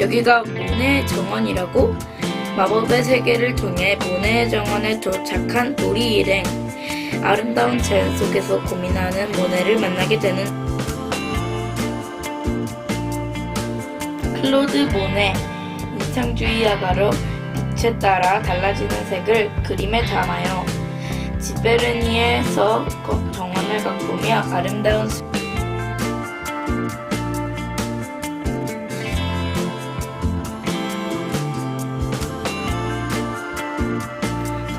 여기가 모네 정원이라고? 마법의 세계를 통해 모네 정원에 도착한 우리 일행. 아름다운 자연 속에서 고민하는 모네를 만나게 되는 클로드 모네. 인상주의 야가로 빛에 따라 달라지는 색을 그림에 담아요. 지베르니에서 거- 정원을 가꾸며 아름다운 수-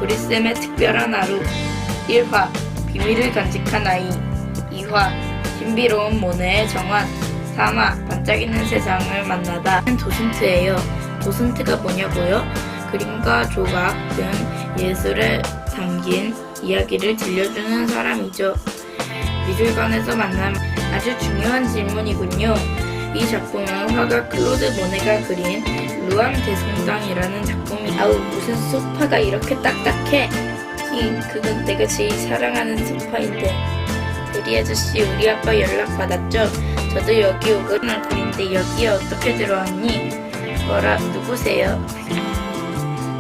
도리쌤의 특별한 하루 1화 비밀을 간직한 아이 2화 신비로운 모네의 정원 3화 반짝이는 세상을 만나다 도슨트예요. 도슨트가 뭐냐고요? 그림과 조각 등 예술에 담긴 이야기를 들려주는 사람이죠. 미술관에서 만난 아주 중요한 질문이군요. 이 작품은 화가 클로드 모네가 그린 루안 대성당이라는 작품이 아우 무슨 소파가 이렇게 딱딱해 히 그건 내가 제일 사랑하는 소파인데 대리 아저씨 우리 아빠 연락 받았죠? 저도 여기 오거나 그린데 여기에 어떻게 들어왔니? 뭐라 누구세요?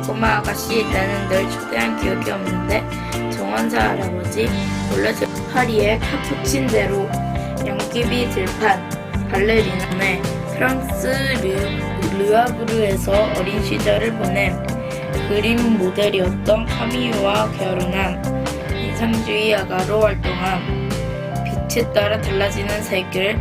꼬마 아가씨 나는 널 초대한 기억이 없는데 정원사 할아버지 저 파리의 카푸친대로 양귀비 들판 발레리나네 프랑스 르, 르아브르에서 어린 시절을 보낸 그림 모델이었던 카미유와 결혼한 인상주의 야가로 활동함 빛에 따라 달라지는 색을